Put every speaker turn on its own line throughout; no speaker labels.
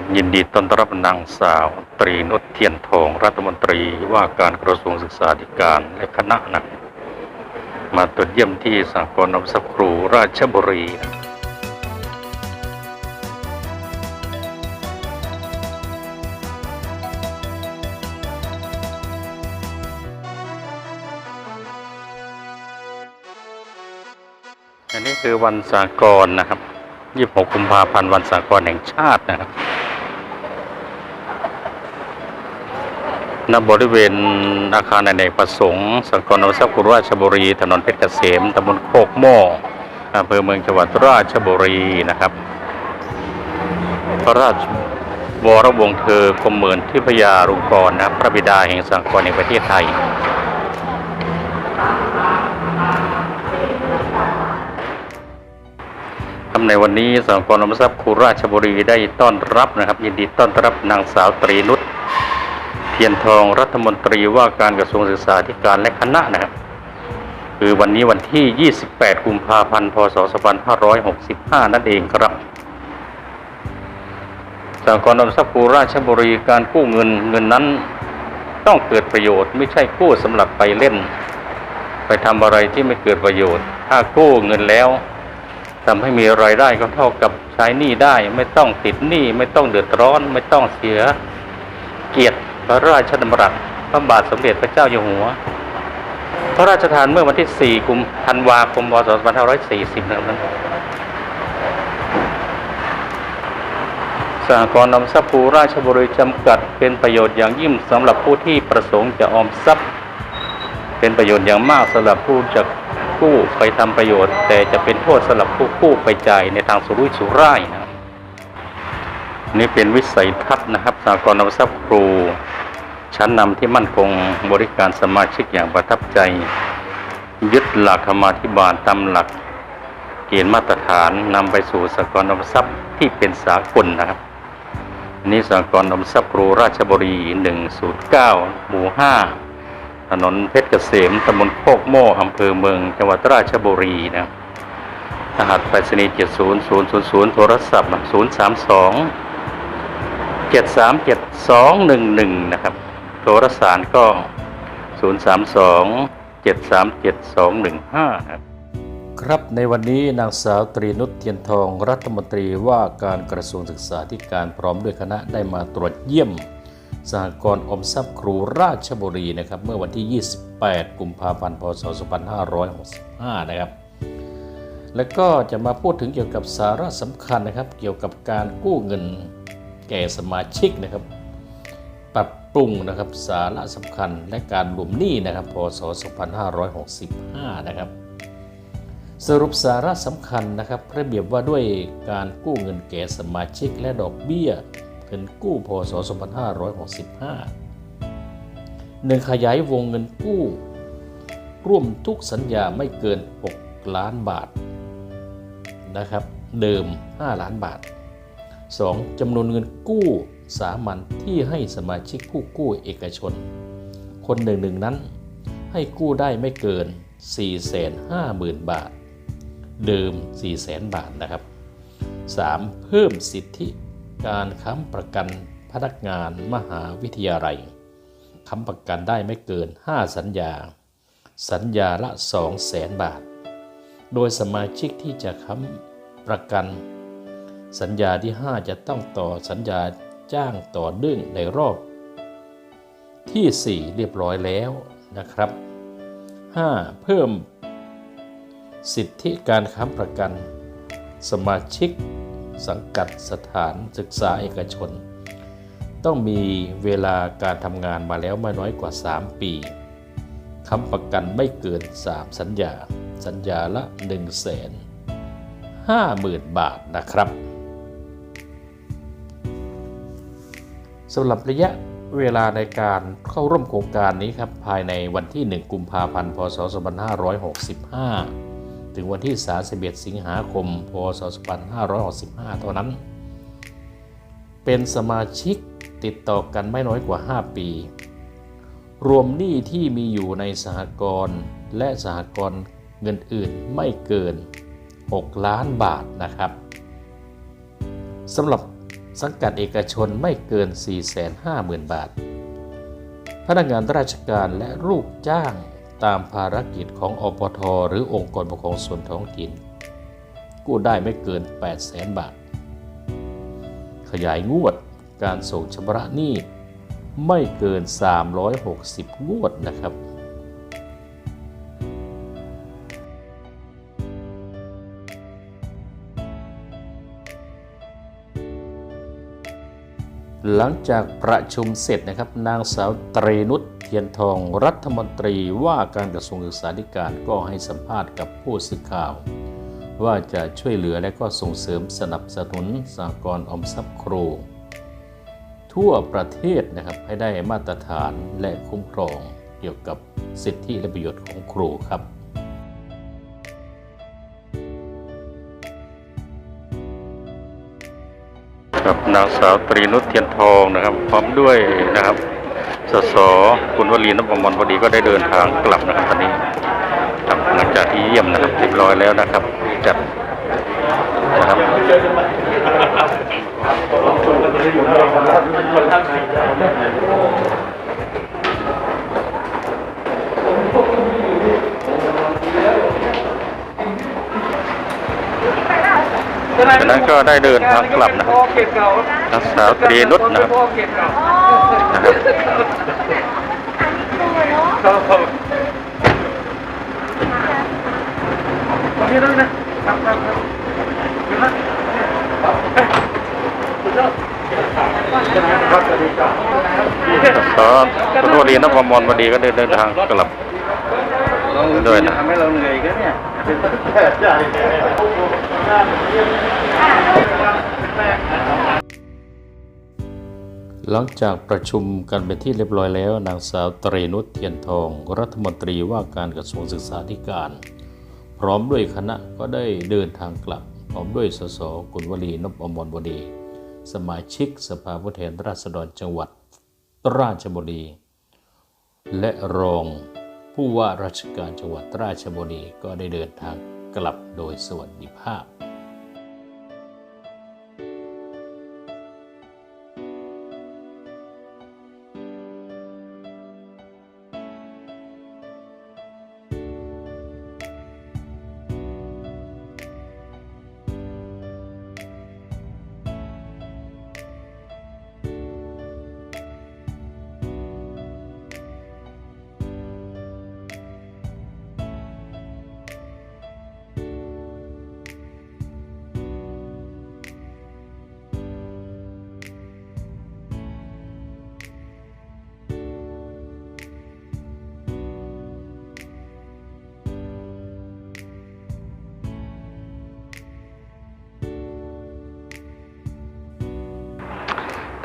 ครับยินดีต้อนรับนางสาวตรีนุชเทียนทองรัฐมนตรีว่าการกระทรวงศึกษาธิการและคณะนะมาตรวจเยี่ยมที่สากลนำสักครูราชบุรีนะอันนี้คือวันสากลนะครับ 26 กุมภาพันธ์วันสากลแห่งชาตินะครับ ณบริเวณอาคารอเนกประสงค์สังกรนวทรัพย์กุราชบุรี ถนนเพชรเกษมตำบลโคกโม่อำเภอเมืองจังหวัดราชบุรีนะครับ พระราชวรวงศ์เธอกรมเหมือนทิพยารุงกรนะพระบิดาแห่งสังกรในประเทศไทยครับในวันนี้สังกรนวทรัพย์คุราชบุรีได้ต้อนรับนะครับ ยินดีต้อนรับนางสาวตรีนุช ทียนทองรัฐมนตรีว่าการกระทรวงศึกษาธิการและคณะนะครับ คือวันนี้วันที่ 28 กุมภาพันธ์พศ2565 นั่นเองครับสากลนมทรัพย์ภูราชบุรีการกู้เงินเงินนั้นต้องเกิดประโยชน์ไม่ใช่กู้สำหรับไปเล่น ไปทำอะไรที่ไม่เกิดประโยชน์ ถ้ากู้เงินแล้วทำให้มีรายได้ก็เท่ากับใช้หนี้ได้ ไม่ต้องติดหนี้ไม่ต้องเดือดร้อน ไม่ต้องเสียเกียรติ พระราชดำรัสพระบาทสมเด็จพระเจ้าอยู่หัว พระราชทานเมื่อวันที่ 4 กุมธันวาคมพศ2540นะครับนั้นสหกรณ์นำทรัพย์ภูราชบุรีจำกัด เป็นประโยชน์อย่างยิ่งสำหรับผู้ที่ประสงค์จะออมทรัพย์ เป็นประโยชน์อย่างมากสำหรับผู้จะกู้ไปทำประโยชน์ แต่จะเป็นโทษสำหรับผู้กู้ไปจ่ายในทางสุรุ่ยสุร่ายนะนี่เป็นวิสัยทัศน์นะครับสากลนวทรัพย์ครู ชั้นนำที่มั่นคงบริการสมาชิกอย่างประทับใจ ยึดหลักธรรมาธิบาลตามหลัก เกณฑ์มาตรฐานนำไปสู่สากลนวทรัพย์ที่เป็นสากลนะครับนี่สากลนวทรัพย์ครูราชบุรี 109 หมู่ 5 ถนนเพชรเกษมตำบลโคกโม่อำเภอเมืองจังหวัดราชบุรีนะรหัสไปรษณีย์70000 โทรศัพท์ 032เจ็ดสามเจ็ดสองหนึ่งหนึ่งนะครับ โทรสารก็ศูนย์สามสองเจ็ดสามเจ็ดสองหนึ่งห้าครับ ครับในวันนี้นางสาวตรีนุชเทียนทองรัฐมนตรีว่าการกระทรวงศึกษาธิการพร้อมด้วยคณะได้มาตรวจเยี่ยมสหกรณ์อมทรัพย์ครูราชบุรีนะครับเมื่อวันที่ 28 กุมภาพันธ์ พศ 2565 นะครับ แล้วก็จะมาพูดถึงเกี่ยวกับสาระสำคัญนะครับ เกี่ยวกับการกู้เงินแก่สมาชิกนะครับ ปรับ รุงนะครับสาระสำคัญและการรวมหนี้นะครับพศ 2565 นะครับสรุปสาระสำคัญนะครับระเบียบว่าด้วยการกู้เงินแก่สมาชิกและดอกเบี้ยเงินกู้พศ 2565หนึ่งขยายวงเงินกู้ ร่วมทุกสัญญาไม่เกิน 6 ล้านบาทนะครับเดิม 5 ล้านบาท 2. จำนวนเงินกู้ สามัญที่ให้สมาชิกผู้กู้เอกชน คนหนึ่งหนึ่งนั้น ให้กู้ได้ไม่เกิน 450,000 บาท เดิม 400,000 บาทนะครับ 3. เพิ่มสิทธิการค้ำประกันพนักงานมหาวิทยาลัยค้ำประกันได้ไม่เกิน 5 สัญญา สัญญาละ 200,000 บาท โดยสมาชิกที่จะค้ำประกัน สัญญาที่ 5 จะต้องต่อสัญญา จ้างต่อเนื่องในรอบ ที่ 4 เรียบร้อยแล้วนะครับ 5. เพิ่ม สิทธิการค้ำประกัน สมาชิก สังกัดสถานศึกษาเอกชน ต้องมีเวลาการทำงานมาแล้วไม่น้อยกว่า 3 ปีค้ำประกันไม่เกิน 3 สัญญา สัญญาละ1 5 0 0 0 0 บาทนะครับ สำหรับระยะเวลาในการเข้าร่วมโครงการนี้ครับภายในวันที่ 1 กุมภาพันธ์ พศ 2565 ถึงวันที่ 31 สิงหาคม พศ 2565 เท่านั้น เป็นสมาชิกติดต่อกันไม่น้อยกว่า 5 ปี รวมหนี้ที่มีอยู่ในสหกรณ์และสหกรณ์เงินอื่นไม่เกิน 6 ล้านบาทนะครับสำหรับ สังกัดเอกชนไม่เกิน 450,000 บาท พนักงานราชการและลูกจ้างตามภารกิจของอปท หรือองค์กรปกครองส่วนท้องถิ่น กู้ได้ไม่เกิน 800,000 บาท ขยายงวดการส่งชำระหนี้ไม่เกิน 360 งวดนะครับ หลังจากประชุมเสร็จนะครับนางสาวตรีนุชเทียนทองรัฐมนตรีว่าการกระทรวงศึกษาธิการก็ให้สัมภาษณ์กับผู้สื่อข่าว ว่าจะช่วยเหลือและก็ส่งเสริมสนับสนุนสหกรณ์ออมทรัพย์ครู ทั่วประเทศนะครับให้ได้มาตรฐานและคุ้มครองเกี่ยวกับสิทธิและประโยชน์ของครูครับ ครับนางสาวตรีนุชเทียนทองนะครับ พร้อมด้วยนะครับสสคุณวลีนพมรพอดีก็ได้เดินทางกลับนะครับตอนนี้ครับหลังจากที่เยี่ยมนะครับเรียบร้อยแล้วนะครับจัดนะครับ จากนั้นก็ได้เดินทางกลับนะครับนางสาวตรีนุชนะครับนะครับสอคุณวลีนพมรพอดีก็ได้เดินทางกลับด้วยนะ
ทำให้เราเหนื่อยกันเนี่ย
หลังจากประชุมกันเป็นที่เรียบร้อยแล้ว นางสาวตรีนุชเทียนทอง รัฐมนตรีว่าการกระทรวงศึกษาธิการ พร้อมด้วยคณะก็ได้เดินทางกลับ พร้อมด้วยสสกุลวลีนพอมรบดี สมาชิกสภาผู้แทนราษฎรจังหวัดราชบุรี และรอง ผู้ว่าราชการจังหวัดราชบุรีก็ได้เดินทางกลับโดยสวัสดิภาพ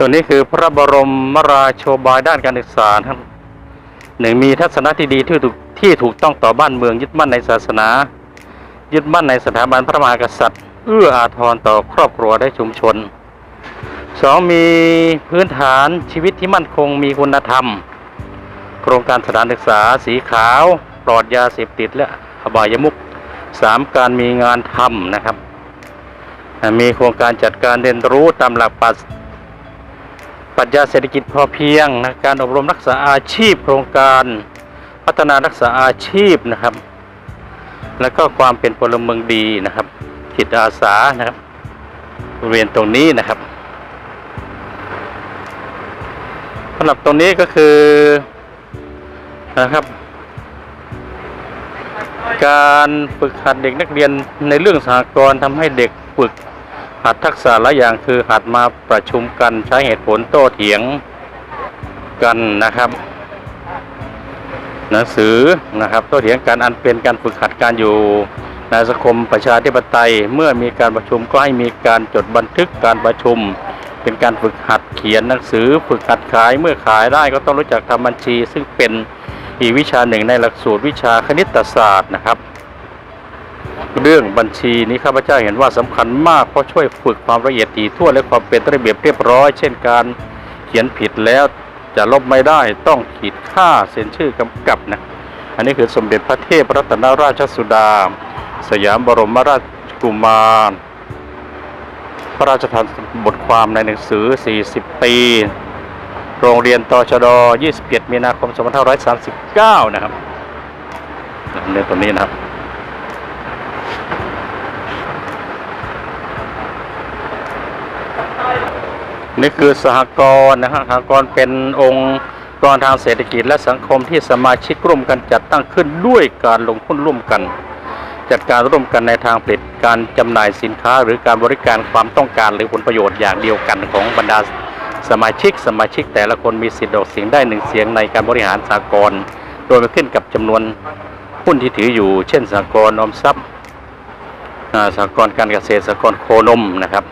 ตัวนี้คือพระบรมมราโชบายด้านการศึกษาครับหนึ่งมีทัศนคติดีที่ถูกที่ถูกต้องต่อบ้านเมืองยึดมั่นในศาสนา ยึดมั่นในสถาบันพระมหากษัตริย์ เอื้ออาทรต่อครอบครัวและชุมชนสองมีพื้นฐานชีวิตที่มั่นคงมีคุณธรรม โครงการสถานศึกษาสีขาว ปลอดยาเสพติดและอบายมุขสามการมีงานทำนะครับ มีโครงการจัดการเรียนรู้ตามหลักปรัช ปรัชญาเศรษฐกิจพอเพียงนะการอบรมรักษาอาชีพ โครงการพัฒนารักษาอาชีพนะครับ แล้วก็ความเป็นพลเมืองดีนะครับจิตอาสานะครับบริเวณตรงนี้นะครับสำหรับตรงนี้ก็คือนะครับ การฝึกหัดเด็กนักเรียนในเรื่องสหกรณ์ทำให้เด็กฝึก หัดทักษะหลายอย่างคือหัดมาประชุมกันใช้เหตุผลโต้เถียงกันนะครับ หนังสือนะครับโต้เถียงกันอันเป็นการฝึกหัดการอยู่ในสังคมประชาธิปไตยเมื่อมีการประชุมก็ให้มีการจดบันทึกการประชุม เป็นการฝึกหัดเขียนหนังสือ ฝึกหัดขายเมื่อขายได้ก็ต้องรู้จักทำบัญชี ซึ่งเป็นอีกวิชาหนึ่งในหลักสูตรวิชาคณิตศาสตร์นะครับ เรื่องบัญชีนี้ข้าพเจ้าเห็นว่าสำคัญมากเพราะช่วยฝึกความละเอียดถี่ถ้วนและความเป็นระเบียบเรียบร้อย เช่นการเขียนผิดแล้วจะลบไม่ได้ต้องขีดค่าเซ็นชื่อกำกับนะอันนี้คือสมเด็จพระเทพรัตนราชสุดา สยามบรมราชกุมาร พระราชทานบทความในหนังสือ 40 ปี โรงเรียนตชด27มีนาคม 2539 นะครับเรื่องตัวนี้นะครับ นี่คือสหกรณ์นะฮะสหกรณ์เป็นองค์กรทางเศรษฐกิจและสังคมที่สมาชิกร่วมกันจัดตั้งขึ้นด้วยการลงทุนร่วมกัน จัดการร่วมกันในทางผลิตการจำหน่ายสินค้า หรือการบริการความต้องการหรือผลประโยชน์อย่างเดียวกันของบรรดาสมาชิก สมาชิกแต่ละคนมีสิทธิ์ออกเสียงได้หนึ่งเสียงในการบริหารสหกรณ์โดยมาขึ้นกับจำนวนหุ้นที่ถืออยู่ เช่นสหกรณ์ออมทรัพย์สหกรณ์การเกษตรสหกรณ์โคนมนะครับ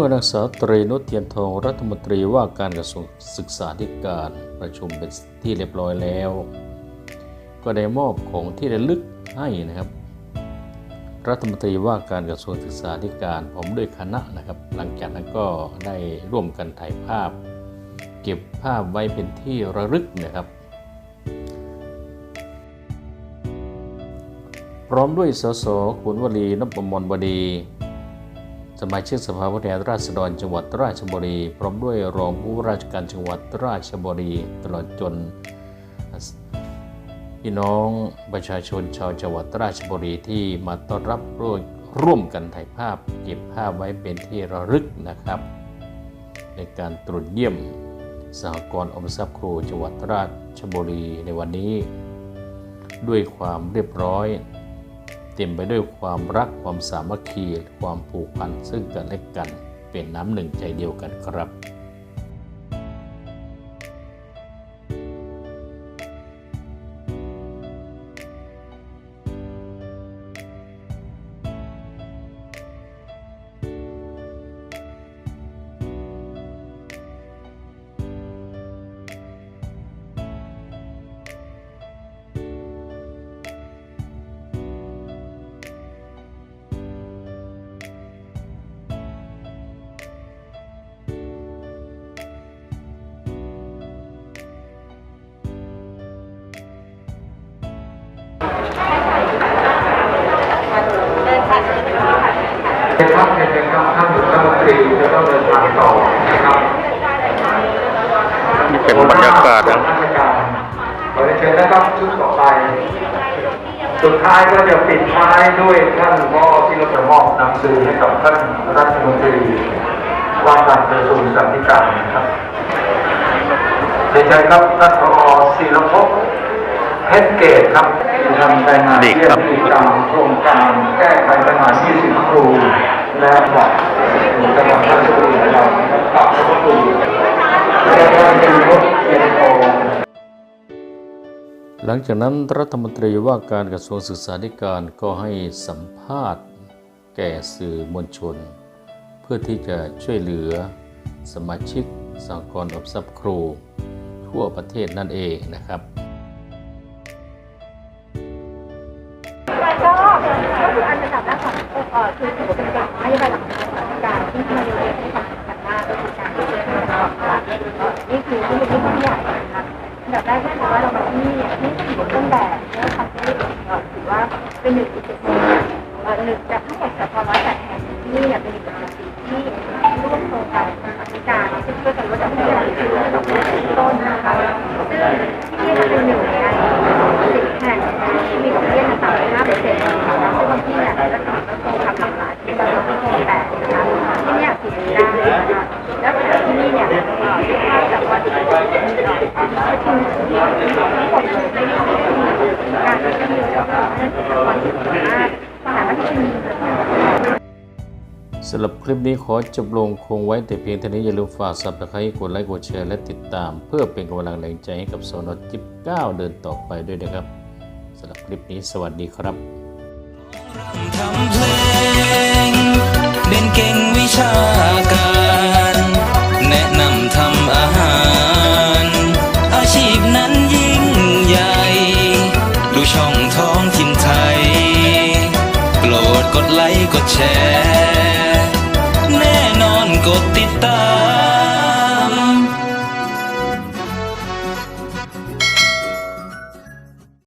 มื่อนางสาวตรีนุชเทียนทองรัฐมนตรีว่าการกระทรวงศึกษาธิการประชุมเป็นที่เรียบร้อยแล้ว ก็ได้มอบของที่ระลึกให้นะครับ รัฐมนตรีว่าการกระทรวงศึกษาธิการผมด้วยคณะนะครับ หลังจากนั้นก็ได้ร่วมกันถ่ายภาพ เก็บภาพไว้เป็นที่ระลึกนะครับ พร้อมด้วยสสขุนวลีนพมลบดี สมาชิกสภาผู้แทนราษฎรจังหวัดราชบุรี พร้อมด้วยรองผู้ว่าราชการจังหวัดราชบุรี ตลอดจนพี่น้องประชาชนชาวจังหวัดราชบุรีที่มาต้อนรับร่วมร่วมกันถ่ายภาพ เก็บภาพไว้เป็นที่ระลึกนะครับ ในการตรวจเยี่ยมสหกรณ์ออมทรัพย์ครูจังหวัดราชบุรีในวันนี้ ด้วยความเรียบร้อย เต็มไปด้วยความรักความสามัคคี ความผูกพันซึ่งกันและกัน เป็นน้ำหนึ่งใจเดียวกันครับ
เป็นครับเป็นเป็นครับท่านรัฐมนตรีจะต้องเดินทางต่อนะครับ
นี่เป็นบรรยากาศนะ
ราชการขอเรียนเชิญนะครับชุดต่อไป สุดท้ายก็จะปิดท้ายด้วยท่านพอที่เราจะมอบหนังสือให้กับท่านรัฐมนตรีว่าการกระทรวงศึกษาธิการนะครับเรียนเชิญครับท่านพอศิลปภพเพชรเกตครับ ที่ทำรายงาน
ดี
เยี่
ค
ย
รั
ม
บ
กิจกรรมโครงการแก้ไขปัญหา20ครูและบัตรจังหวัดราชบุรีของเรานะครับกราบขอบพระคุณและท่านเป็นรถเทียนทอง
หลังจากนั้นรัฐมนตรีว่าการกระทรวงศึกษาธิการก็ให้สัมภาษณ์ แก่สื่อมวลชน เพื่อที่จะช่วยเหลือสมาชิกสหกรณ์อบทรัพย์ครู ทั่วประเทศนั่นเองนะครับ
คืออันดับแรกของเอ่อคือถือว่าเป็นการนโยบายหลักของการที่มาดูแลให้ความสำคัญมากก็คือการที่จะให้เราว่านี่คือที่เป็นที่ใหญ่นะคะอันดับแรกก็คือว่าเรามาที่นี่ที่ถือว่าต้นแบบและทำให้ถือว่าเป็นหนึ่งจุดเด่นหนึ่งจากทั้งหมดร่วมโครงการในการที่ช่วยกันลดน้ำหนักคือดอกไม้ต้นนะคะซึ่งที่นี่เป็นหนึ่งในสิบแห่งที่มีดอกเบี้ยต่ำกว่าห้าเปอร์เซ็นต์นะคะซึ่งบางที่เนี่ยจะทำโครงการทำหลายที่เราเป็นโครงแปดนะคะที่เนี่ยสี่สิบเก้านะคะแล้วที่นี่เนี่ยภาพจากวันที่ประชุมทั้งหมดเลยไม่ได้มีการที่มีแล้วก็วันที่สามารถสถานที่มี
สำหรับค ลิปนี้ขอจบลงคงไว้แต่เพียงเท่านี้อย่าลืมฝากซับสไครต์กดไลค์กดแชร์และติดตาม เพื่อเป็นกำลังแรงใจให้กับโซนจิบ9เดินต่อไปด้วยนะครับสำหรับคลิปนี้สวัสดีครับ
ทำเพลงเด่นเก่งวิชาการ แนะนำทำอาหาร อาชีพนั้นยิ่งใหญ่ ดูช่องท้องถิ่นไทย โปรดกดไลค์กดแชร์